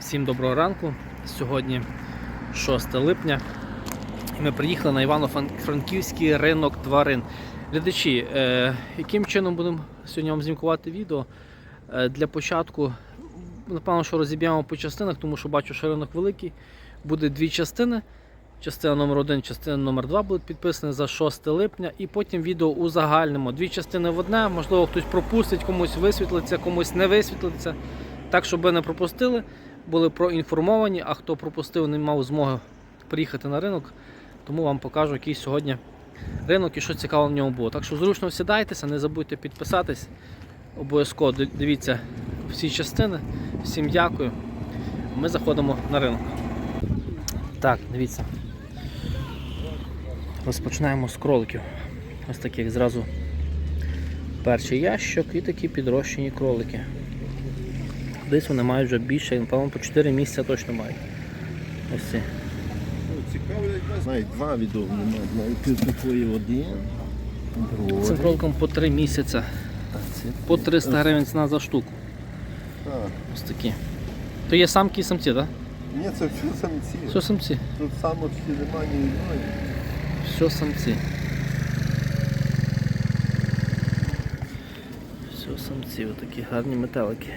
Всім доброго ранку. Сьогодні 6 липня. І ми приїхали на Івано-Франківський ринок тварин. Глядачі, е, яким чином будемо сьогодні вам знімкувати відео? Е, для початку, напевно, що розіб'ємо по частинах, тому що бачу, що ринок великий. Буде дві частини. Частина номер 1 частина номер 2 будуть підписані за 6 липня, і потім відео у загальному. Дві частини в одне, можливо, хтось пропустить, комусь висвітлиться, комусь не висвітлиться. Так, щоб ви не пропустили, були проінформовані, а хто пропустив, не мав змоги приїхати на ринок, тому вам покажу, який сьогодні ринок і що цікаво в ньому було. Так що зручно сідайтеся, не забудьте підписатись. Обов'язково дивіться всі частини. Всім дякую. Ми заходимо на ринок. Так, дивіться. Розпочинаємо з кроликів. Ось таких зразу перший ящик і такі підрощені кролики. Десь вони мають вже більше, напевно, по 4 місяці точно мають. Ось ці. Ну, Цікавлять нас. Навіть два немає. Навіть такої один. Цим Другий. по 3 місяці. По 300 гривень ціна за штуку. Так. Ось такі. То є самки і самці, так? Ні, це все самці. Все самці. Тут самочки немає ні одної. Все самці. Все самці, отакі гарні метелики.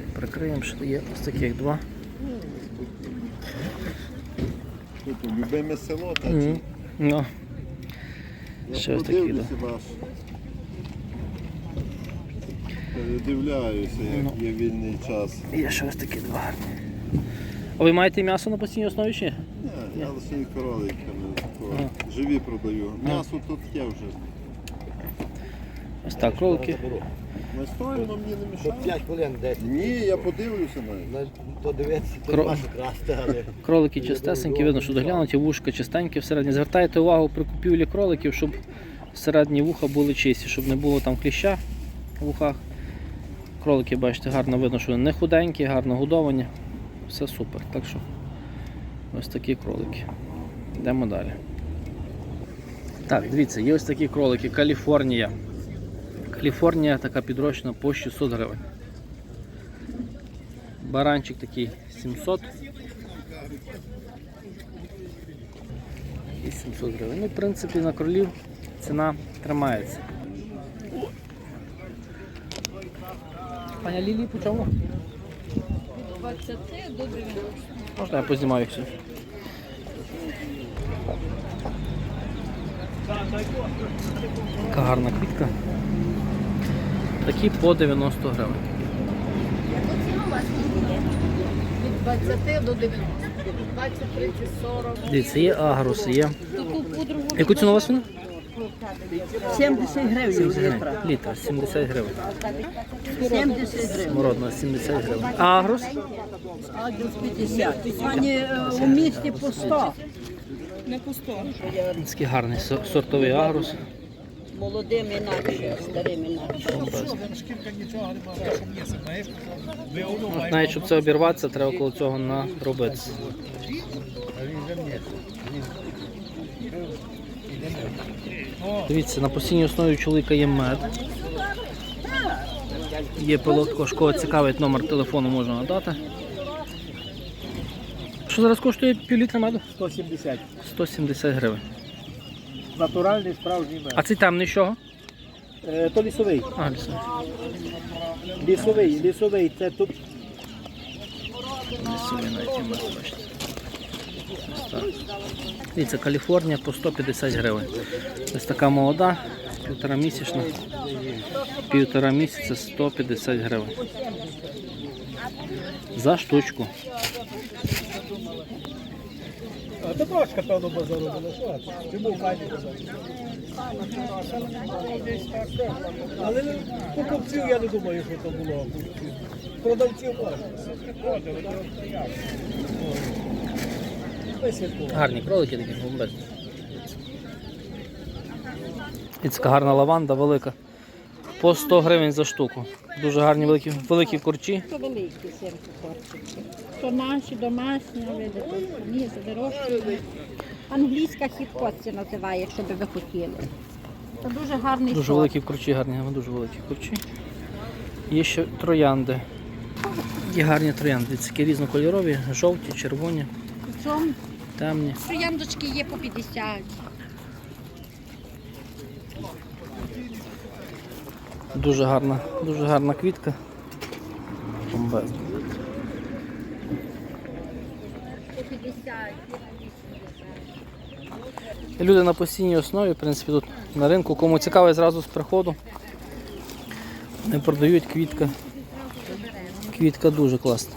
Це прикриємо, що є ось таких два. Тут любиме село, та Мгм. чи? Ну, Я Ще ось такі, ваш. Передивляюся, як Ну. є вільний час. є ще ось такі два гарні. А ви маєте м'ясо на постійній основі чи? ні? Ні, я лише і кроликами. Живі продаю. М'ясо тут є вже. Ось так, кролики. Настроєно мені не мішає. 5 хвилин 10. Ні, я подивлюся навіть. На- То дивитися, то Кро- нема що красти, але Кролики чистесенькі, видно, що доглянуті, вушка чистенькі всередині. Звертайте увагу при купівлі кроликів, щоб середні вуха були чисті, щоб не було там кліща в вухах. Кролики, бачите, гарно видно, що вони не худенькі, гарно годовані. Все супер. Так що ось такі кролики. Йдемо далі. Так, дивіться, є ось такі кролики. Каліфорнія. Каліфорнія така підрощена по 600 гривень. Баранчик такий 700. І 700 гривень. Ну, в принципі, на кролів ціна тримається. Паня Лілі, по чому? 20 до 90. Можна я познімаю їх все. Така гарна квітка. Такі по 90 гривень. Яку ціну у вас є? Від 20 до 90. 20, 30, 40. Дивіться, є агруси, є. Яку ціну у вас вона? 70 гривень 70 гривень. Літр, 70 гривень. 70 гривень. Мородна 70 гривень. А агрус? А 50. Пані е, у місті по 100. Не по 100. Такий гарний сортовий агрус. Молодим інакше, старим інакше. От навіть щоб це обірватися, треба коло цього наробитися. Дивіться, на постійній основі у чоловіка є мед. Є пилок, також кого цікавить номер телефону можна надати. Що зараз коштує пів літра меду? 170. 170 гривень. Натуральний справжній мед. А цей темний з чого? Е, То лісовий. А, лісовий. Лісовий, лісовий. Це тут Лісовий навіть мед, бачите. Ось так. Дивіться, Каліфорнія по 150 гривень. Ось така молода, півтора місячна. Півтора місяця 150 гривень. За штучку. А то трошка, певно, базару було. Що? Чому файні Але покупців я не думаю, що то було. Продавців можна. Гарні кролики такі бомбезні. І гарна лаванда велика. По 100 гривень за штуку. Дуже гарні великі, великі корчі. Це великі сірки корчики. То наші, домашні, видите, це дорожчі. Англійська хіткоці називає, якщо би ви хотіли. Це дуже гарний Дуже сорт. великі корчі, гарні, дуже великі корчі. Є ще троянди. Є гарні троянди, такі різнокольорові, жовті, червоні, темні. трояндочки є по 50. Дуже гарна, дуже гарна квітка. Бомбезна. Люди на постійній основі, в принципі, тут на ринку. Кому цікавий зразу з приходу. Не продають квітка. Квітка дуже класна.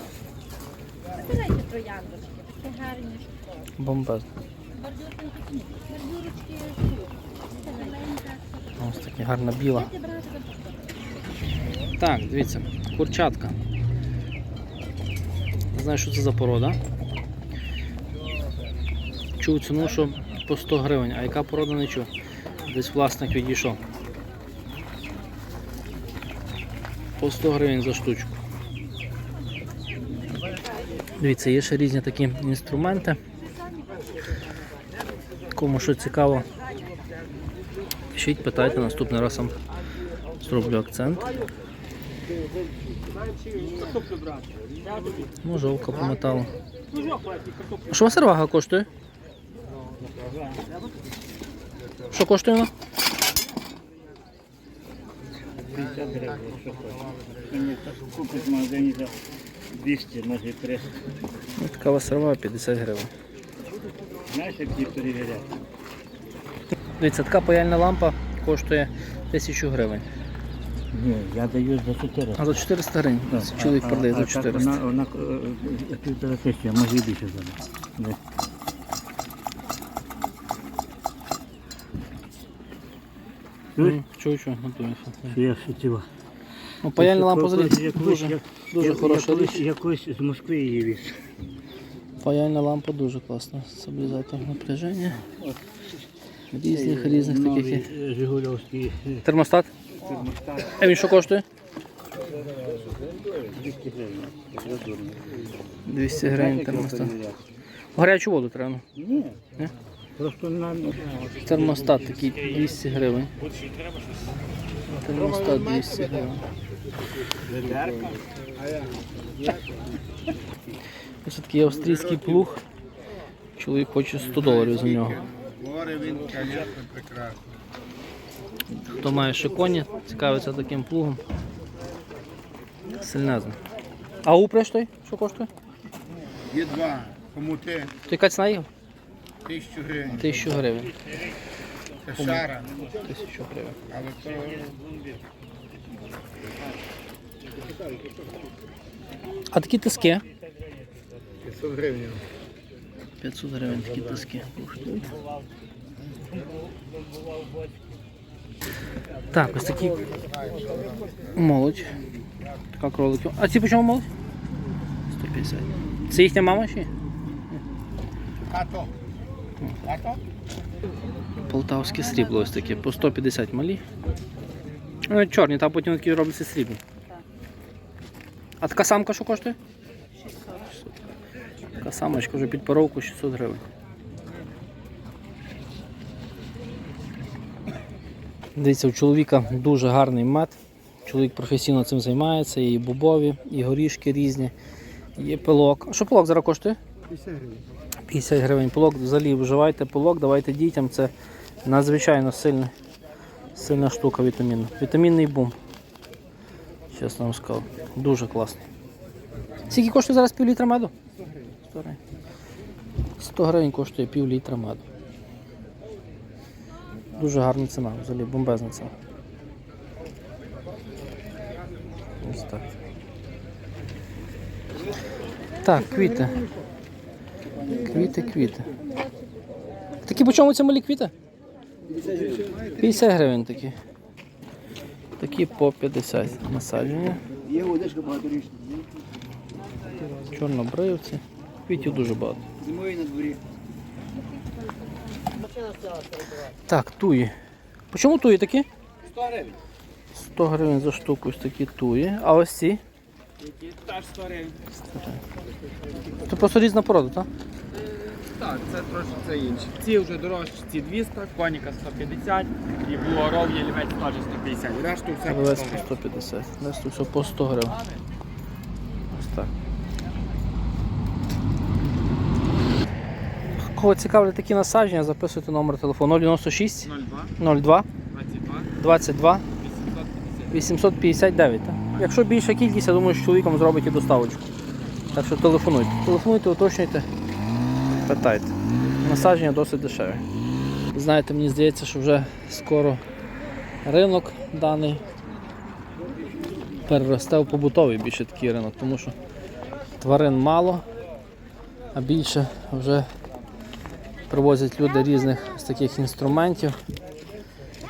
Бомбезна. Бордюрочки. Ось така гарна біла. Так, дивіться, курчатка. Не знаю, що це за порода. Чув ціну, що по 100 гривень, а яка порода не чув. Десь власник відійшов. По 100 гривень за штучку. Дивіться, є ще різні такі інструменти. Кому що цікаво, пишіть, питайте, наступний раз вам зроблю акцент. Ножовка по металу. А що у вас сервага коштує? Що коштує вона? 50 гривень, що хочеш. В магазині за 200, може 300. Ось така вас сервага 50 гривень. Знаєш, як ті перевіряти? Дивіться, така паяльна лампа коштує 1000 гривень. Ні, я даю за 400. А за 400 гривень. Це Чоловік продає за 400. Вона, вона е, півтора тисячі, а може і більше зараз. Не. Чуєш? Мгм, Чую, чую, готуюся. Я шутила. Ну, паяльна лампа взагалі дуже, дуже хороша річ. Якось з Москви її віз. Паяльна лампа дуже класна. Стабілізатор напряження. Різних, різних таких є. е, Жигульовський е, Термостат? термостат. А він що коштує? 200 гривень. 200 гривень термостат. В гарячу воду треба. ну. Ні. Ні? Просто на Термостат такий 200 гривень. Термостат 200 гривень. Ось такий австрійський плуг. Чоловік хоче 100 доларів за нього. Море він, звісно, прекрасний. Хто має ще коні, цікавиться таким плугом. Сильнезно. А упряж той? Що коштує? Є два хомути, То яка ціна його? тисячу гривень. 1000 гривень. Це шара, 1000 гривень. але то А такі тиски? 500 гривень. 500 гривень такі тиски коштують. Так, ось такі молодь. Така кроликів. А ці по чому молодь? 150. Це їхня мама то? Полтавське срібло ось таке. По 150 малі. Ну, чорні, там потім такі робляться срібні. А така самка що коштує? 600. Така самочка вже під паровку 600 гривень. Дивіться, у чоловіка дуже гарний мед. Чоловік професійно цим займається, є і бобові, і горішки різні, є пилок. А що пилок зараз коштує? 50 гривень. 50 гривень пилок. Взагалі вживайте пилок, давайте дітям. Це надзвичайно сильна, сильна штука вітамінна. Вітамінний бум. Чесно вам скажу. Дуже класний. Скільки коштує зараз пів літра меду? 100 гривень. 100 гривень коштує пів літра меду. Дуже гарна ціна, взагалі бомбезна ціна. Ось так. Так, квіти. Квіти, квіти. Такі по чому ці малі квіти? 50 гривень такі. Такі по 50 насадження. Чорнобривці. Квітів дуже багато. Зимою на дворі. Так, туї. По чому туї такі? 100 гривень. 100 гривень за штуку ось такі туї. А ось ці? Теж 100 гривень. Це просто різна порода, так? Так, це трошки це інше. Ці вже дорожчі, ці 200, коніка 150 і бугоров ялівець теж 150. Решту все по Левець 100 по гривень. 150. Десь тут все по 100 гривень. Ось так. Кого цікавлять такі насадження, записуйте номер телефону 096 02 02 22 22 850. 859. Так? Якщо більша кількість, я думаю, що чоловіком зробить і доставочку. Так що телефонуйте. Телефонуйте, уточнюйте, питайте. Насадження досить дешеві. Знаєте, мені здається, що вже скоро ринок даний переросте в побутовий більше такий ринок, тому що тварин мало, а більше вже привозять люди різних з таких інструментів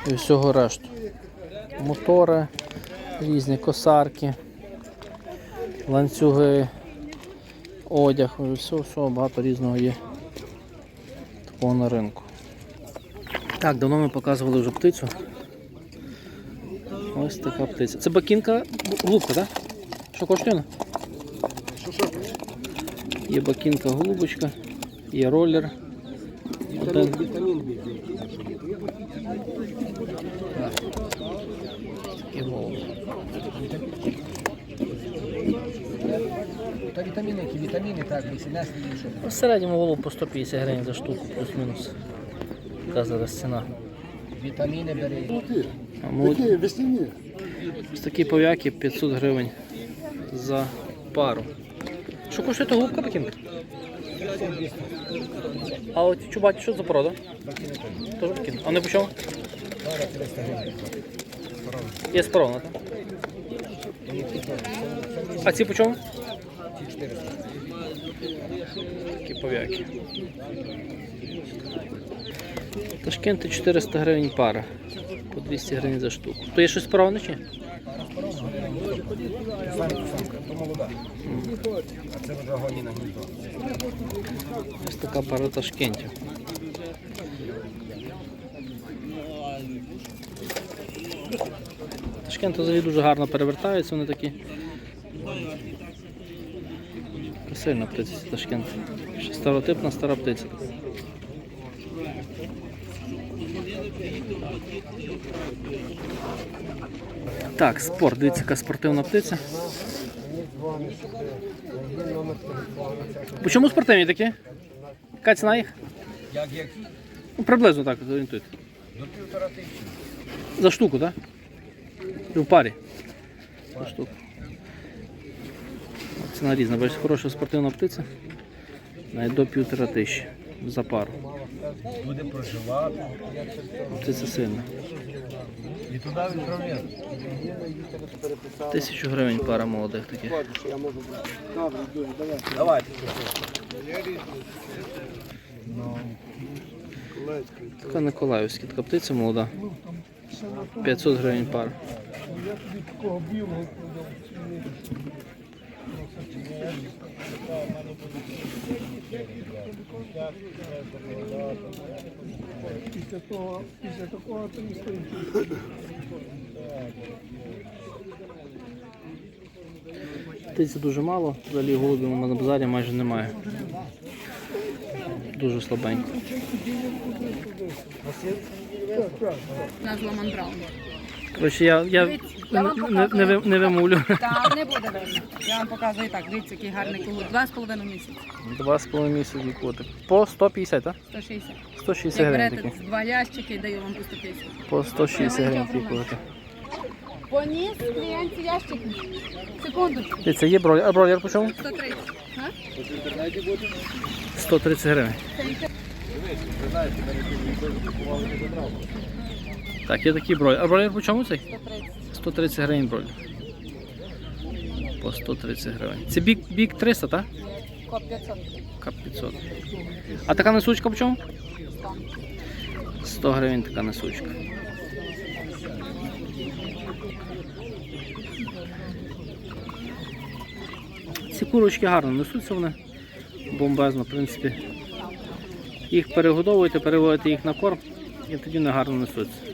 і всього решту мотори, різні косарки, ланцюги, одяг, все, все багато різного є такого на ринку. Так, давно ми показували вже птицю. Ось така птиця. Це бакінка голубка, так? Що коштує? Є бакінка голубочка, є ролер. Такий голуб. Та вітаміни, які вітаміни, так, 18 більше. В середньому голуб по 150 гривень за штуку, плюс-мінус. Така зараз ціна. Вітаміни бери. А молод- Ось такі пов'яки 500 гривень за пару. Що коштує та голубка бакінка? А от чубаті, що за порода? Бакінка. А не по чому? Є споровна, так? А ці по чому? Такі пов'яки. Ташкенти 400 гривень пара. По 200 гривень за штуку. То є щось справне чи? Ні? А це вагоні на гніздо. Ось така пара ташкентів. Ташкенти взагалі дуже гарно перевертаються, вони такі. Сильна птиця. Ще Старотипна стара птиця. Так, спорт. Дивіться, яка спортивна птиця. Чому спортивні такі? Яка ціна їх? Як які? Ну, приблизно так, зорієнтуйте. До півтора тисячі. За штуку, так? І в парі. За штуку. Ціна різна, бачите, хороша спортивна птиця. Навіть до півтора тисячі за пару. Буде проживати. Птиця сильна. І туди відправляти. Тисячу гривень пара молодих таких. Давайте. Така Николаївська, така птиця молода. 500 гривень пара. Птиці дуже мало, взагалі голубів на базарі майже немає. Дуже слабенько. Назва Манбраун. Коротше, я, я Дивіться, я вам не, не, не, ви- не вимовлю. Та не буде видно. Я вам показую так. Дивіться, який гарний кугут. Два з половиною місяці. Два з половиною місяці котик. По 150, так? 160. 160 Як гривень берете такі. два ящики, даю вам по 150. По 160 гривень такі котики. Поніс клієнті ящик. Секундочку. Дивіться, є бройлер. А бройлер по чому? 130. А? 130 гривень. Так, є такий бройлер. А бройлер по чому цей? 130. 130 гривень бройлер. По 130 гривень. Це бік, бік 300, так? Коп 500. Кап 500. А така несучка по чому? 100 гривень така несучка. Ці курочки гарно несуться вони. Бомбезно, в принципі. Їх перегодовуєте, переводите їх на корм і тоді вони гарно несуться.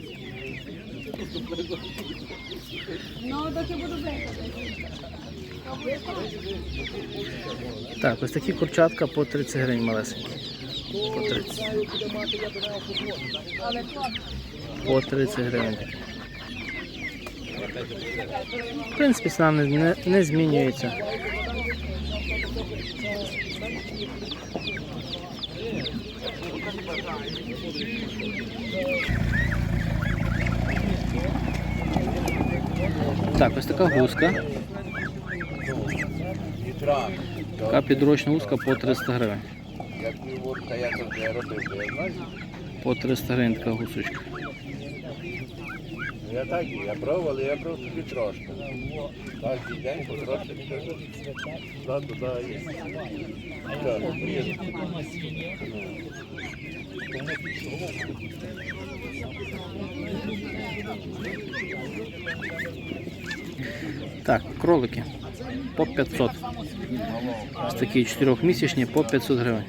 Так, ось такі курчатка по 30 гривень малесенькі. По 30. Але хлоп. По 30 гривень. В принципі, ціна не, не, не змінюється. Так, ось така гуска. Така підручна гуска по 300 гривень. По 300 гривень така гусочка. Я так, я пробував, але я брав собі трошки. Кожен день потрошки туди, туди і... Так, приїду. Так, кролики по 500. Ось такі 4-місячні по 500 гривень.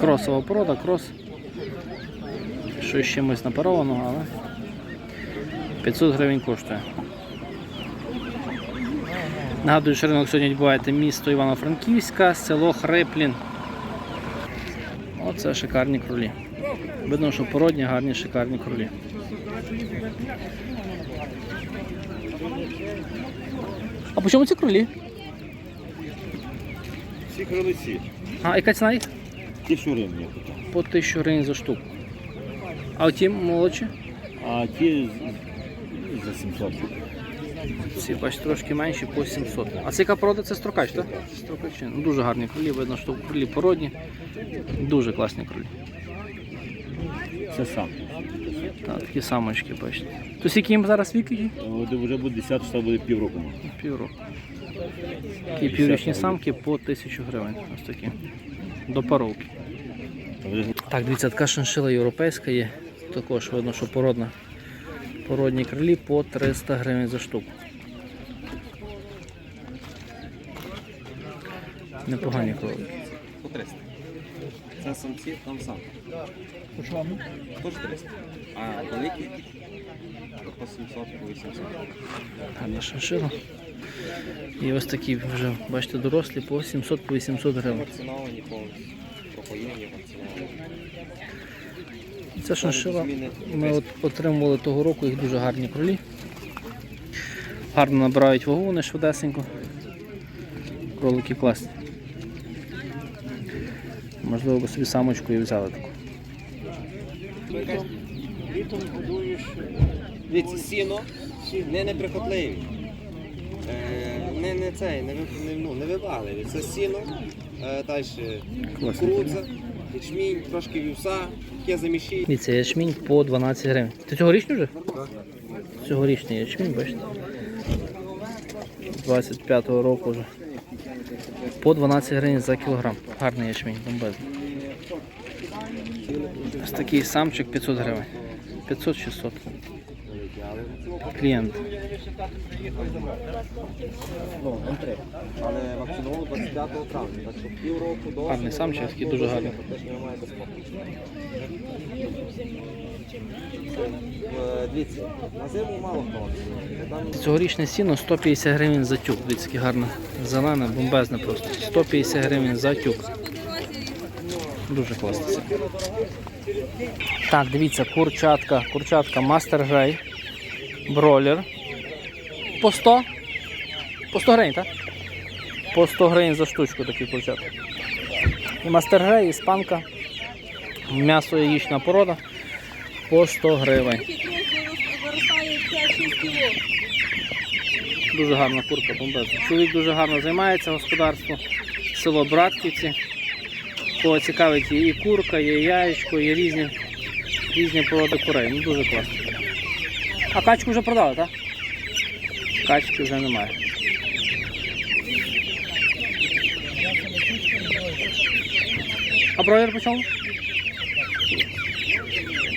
Кросова порода, крос. Щось чимось напаровано, але 500 гривень коштує. Нагадую, що ринок сьогодні відбувається місто Івано-Франківська, село Хриплін. Оце шикарні кролі. Видно, що породні, гарні, шикарні кролі. А по чому ці кролі? Всі кролиці. А яка ціна їх? Тисячу гривень. По 1000 гривень за штуку. А оті молодші? А ті за 700. Ці бачите, трошки менші по 700. А це яка порода? Це строкач, так? Строкачі. Ну, дуже гарні кролі, видно, що кролі породні. Дуже класні кролі. Це сам. Так, такі самочки, бачите. То скільки їм зараз вік? який? Вже буде 10, що буде півроку. Півроку. Такі піврічні самки по 1000 гривень. Ось такі. До паровки. Так, дивіться, така шиншила європейська є. Також видно, що породна. Породні крилі по 300 гривень за штуку. Непогані кролики. По 300. Це самці, там сам. По чому? Теж 300. А великі по 700, по 800. Гарна шиншила. І ось такі вже, бачите, дорослі по 700 по 800 гривень. Вакциновані повністю. Пропоїнені, вакциновані. Це шиншила. Ми от отримували того року їх дуже гарні кролі. Гарно набирають вагу, вони швидесенько. Кролики класні. Можливо, ви собі самочку і взяли таку. Дивіться, сіно не неприхотливі. Е, не, не цей, не, не, ну, не вибагливі. Це сіно, е, далі кукурудза, ячмінь, трошки вівса, таке заміші. Дивіться, ячмінь по 12 гривень. Ти цьогорічний вже? Цьогорічний ячмінь, бачите? 25-го року вже. По 12 гривень за кілограм. Гарний ячмінь, бомбезний. Ось такий самчик 500 гривень. 500-600. Клієнт. Але вакцинували 25 травня, так що півроку до Гарний самчик, такий дуже гарний. Е, Дивіться, на зиму мало хто вакцинує. Цьогорічне сіно 150 гривень за тюк. Дивіться, яке гарне. Зелене, бомбезне просто. 150 гривень за тюк. Дуже класно. Так, дивіться, курчатка. Курчатка Master Грей. Бролер. По 100? По 100 гривень, так? По 100 гривень за штучку такі курчатка. І Master Грей, іспанка. М'ясо яєчна порода. По 100 гривень. Дуже гарна курка, бомбезна. Чоловік дуже гарно займається господарством. Село Братківці. Кого цікавить і курка, і яєчко, є різні, різні породи курей. Ну дуже класно. А качку вже продали, так? Качки вже немає. А бройлер по чому?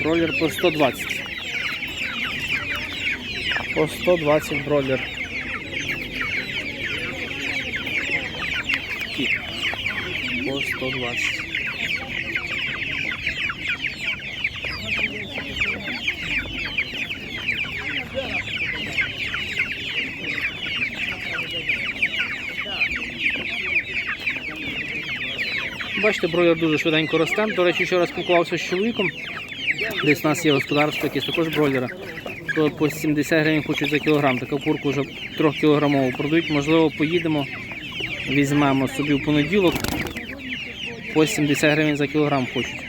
Бройлер по 120. По 120 бройлер. По 120. Бачите, бройлер дуже швиденько росте. До речі, вчора спілкувався з чоловіком. Десь у нас є господарство, якесь також бройлера. То по 70 гривень хочуть за кілограм. Таку курку вже 3 кілограмову продають. Можливо, поїдемо, візьмемо собі в понеділок. По 70 гривень за кілограм хочуть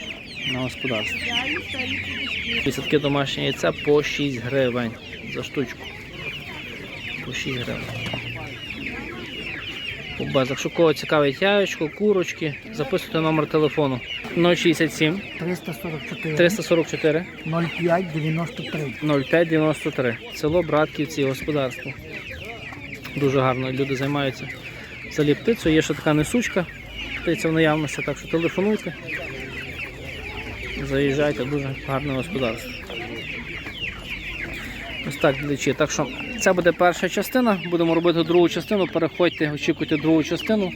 на господарстві. Десятки домашнє яйця по 6 гривень за штучку. По 6 гривень. По базах. Якщо кого цікавить яєчко, курочки, записуйте номер телефону 067 344 344 05 93. 0593. Село Братківці, господарство. Дуже гарно люди займаються взагалі птицею. Є ще така несучка, птиця в наявності, так що телефонуйте. Заїжджайте, дуже гарне господарство. Ось так, глядачі. Так що це буде перша частина. Будемо робити другу частину. Переходьте, очікуйте другу частину.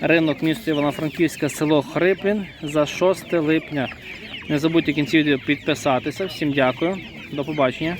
Ринок місто Івано-Франківське, село Хриплін за 6 липня. Не забудьте кінці відео підписатися. Всім дякую. До побачення.